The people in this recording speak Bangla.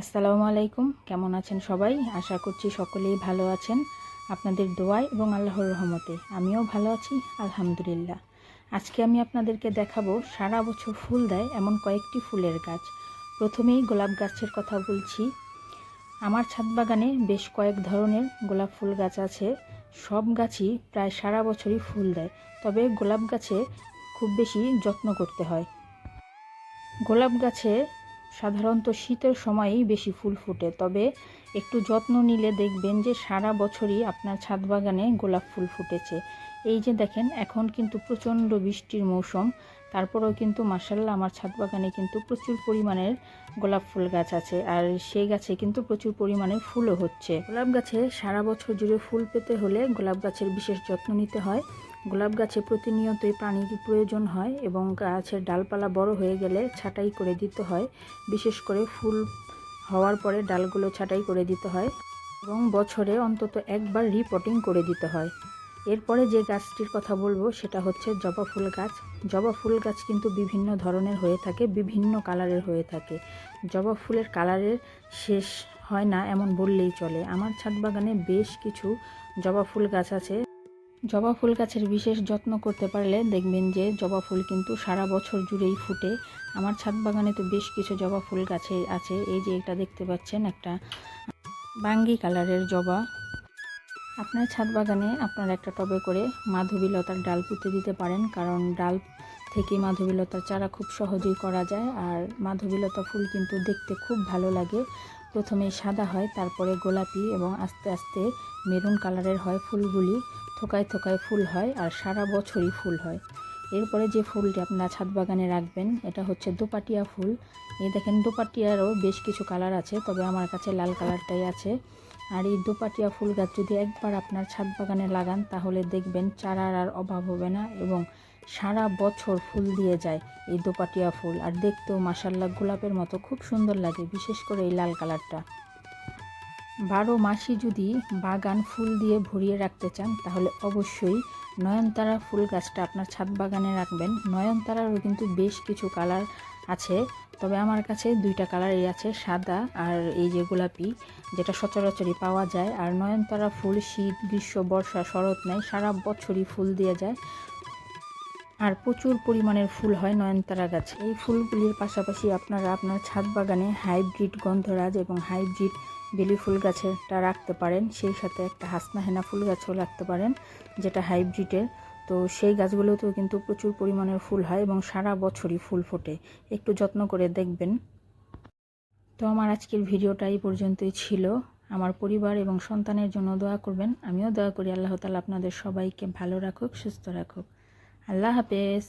আসসালামু আলাইকুম। কেমন আছেন সবাই? আশা করছি সকলেই ভালো আছেন। আপনাদের দোয়ায় এবং আল্লাহর রহমতে আমিও ভালো আছি, আলহামদুলিল্লাহ। আজকে আমি আপনাদেরকে দেখাবো সারা বছর ফুল দেয় এমন কয়েকটি ফুলের গাছ। প্রথমেই গোলাপ গাছের কথা বলছি। আমার ছাদ বাগানে বেশ কয়েক ধরনের গোলাপ ফুল গাছ আছে। সব গাছই প্রায় সারা বছরই ফুল দেয়। তবে গোলাপ গাছে খুব বেশি যত্ন করতে হয়। গোলাপ গাছে সাধারণত শীতের সময়ই বেশি ফুল ফুটে, তবে একটু যত্ন নিলে দেখবেন যে সারা বছরই আপনার ছাদ বাগানে গোলাপ ফুল ফুটেছে। এই যে দেখেন, এখন কিন্তু প্রচণ্ড বৃষ্টির মৌসুম, তারপরেও কিন্তু মার্শাল্লাহ আমার ছাদ বাগানে কিন্তু প্রচুর পরিমাণের গোলাপ ফুল গাছ আছে, আর সেই গাছে কিন্তু প্রচুর পরিমাণে ফুলও হচ্ছে। গোলাপ গাছে সারা বছর জুড়ে ফুল পেতে হলে গোলাপ গাছের বিশেষ যত্ন নিতে হয়। গোলাপ গাছে প্রতিনিয়তই পানির প্রয়োজন হয় এবং গাছের ডালপালা বড় হয়ে গেলে ছাঁটাই করে দিতে হয়। বিশেষ করে ফুল হওয়ার পরে ডালগুলো ছাঁটাই করে দিতে হয় এবং বছরে অন্তত একবার রিপোর্টিং করে দিতে হয়। এরপরে যে গাছটির কথা বলব সেটা হচ্ছে জবা ফুল গাছ। জবা ফুল গাছ কিন্তু বিভিন্ন ধরনের হয়ে থাকে, বিভিন্ন কালারের হয়ে থাকে। জবা ফুলের কালারের শেষ হয় না এমন বললেই চলে। আমার ছাদ বাগানে বেশ কিছু জবা ফুল গাছ আছে। জবা ফুল গাছের বিশেষ যত্ন করতে পারলে দেখবেন যে জবা ফুল কিন্তু সারা বছর জুড়েই ফুটে। আমার ছাদ বাগানে তো বেশ কিছু জবা ফুল গাছে আছে। এই যে এটা দেখতে পাচ্ছেন একটা বাঙ্গি কালারের জবা। আপনার ছাদ বাগানে আপনার একটা টবে করে মাধবীলতার ডাল পুঁতে দিতে পারেন, কারণ ডাল থেকে মাধবীলতার চারা খুব সহজেই করা যায়। আর মাধবীলতা ফুল কিন্তু দেখতে খুব ভালো লাগে। প্রথমে সাদা হয়, তারপরে গোলাপি এবং আস্তে আস্তে মেরুন কালারের হয় ফুলগুলি, থোকায় থোকায় ফুল হয় আর সারা বছরই ফুল হয়। এরপরে যে ফুলটি আপনারা ছাদ বাগানে রাখবেন, এটা হচ্ছে দোপাটিয়া ফুল। এই দেখেন, দোপাটিয়ারও বেশ কিছু কালার আছে, তবে আমার কাছে লাল কালারটাই আছে। আর এই দোপাটিয়া ফুল গাছ যদি একবার আপনার ছাদ বাগানে লাগান, তাহলে দেখবেন চারার আর অভাব হবে না এবং সারা বছর ফুল দিয়ে যায় এই দোপাটিয়া ফুল। আর দেখতেও মাসাল্লা গোলাপের মতো, খুব সুন্দর লাগে, বিশেষ করে এই লাল কালারটা। বারো মাসই যদি বাগান ফুল দিয়ে ভরিয়ে রাখতে চান, তাহলে অবশ্যই নয়নতারা ফুল গাছটা আপনার ছাদ বাগানে রাখবেন। নয়নতারারও কিন্তু বেশ কিছু কালার আছে, তবে আমার কাছে দুইটা কালারই আছে, সাদা আর এই যে গোলাপি, যেটা সচরাচরই পাওয়া যায়। আর নয়নতারা ফুল শীত, গ্রীষ্ম, বর্ষা, শরৎ নেয়, সারা বছরই ফুল দিয়ে যায়। আর প্রচুর পরিমাণের ফুল হয় নয়নতারা গাছ। এই ফুলগুলির পাশাপাশি আপনারা আপনার ছাদ বাগানে হাইব্রিড গন্ধরাজ এবং হাইব্রিড বেলি ফুল গাছেরটা রাখতে পারেন। সেই সাথে একটা হাসনা হেনা ফুল গাছও রাখতে পারেন, যেটা হাইব্রিডের। তো সেই গাছগুলোতেও কিন্তু প্রচুর পরিমাণের ফুল হয় এবং সারা বছরই ফুল ফোটে। একটু যত্ন করে দেখবেন। তো আমার আজকের ভিডিওটা এই পর্যন্তই ছিল। আমার পরিবার এবং সন্তানের জন্য দোয়া করবেন। আমিও দোয়া করি আল্লাহ তালা আপনাদের সবাইকে ভালো রাখুক, সুস্থ রাখুক। আল্লাহ হাফেজ।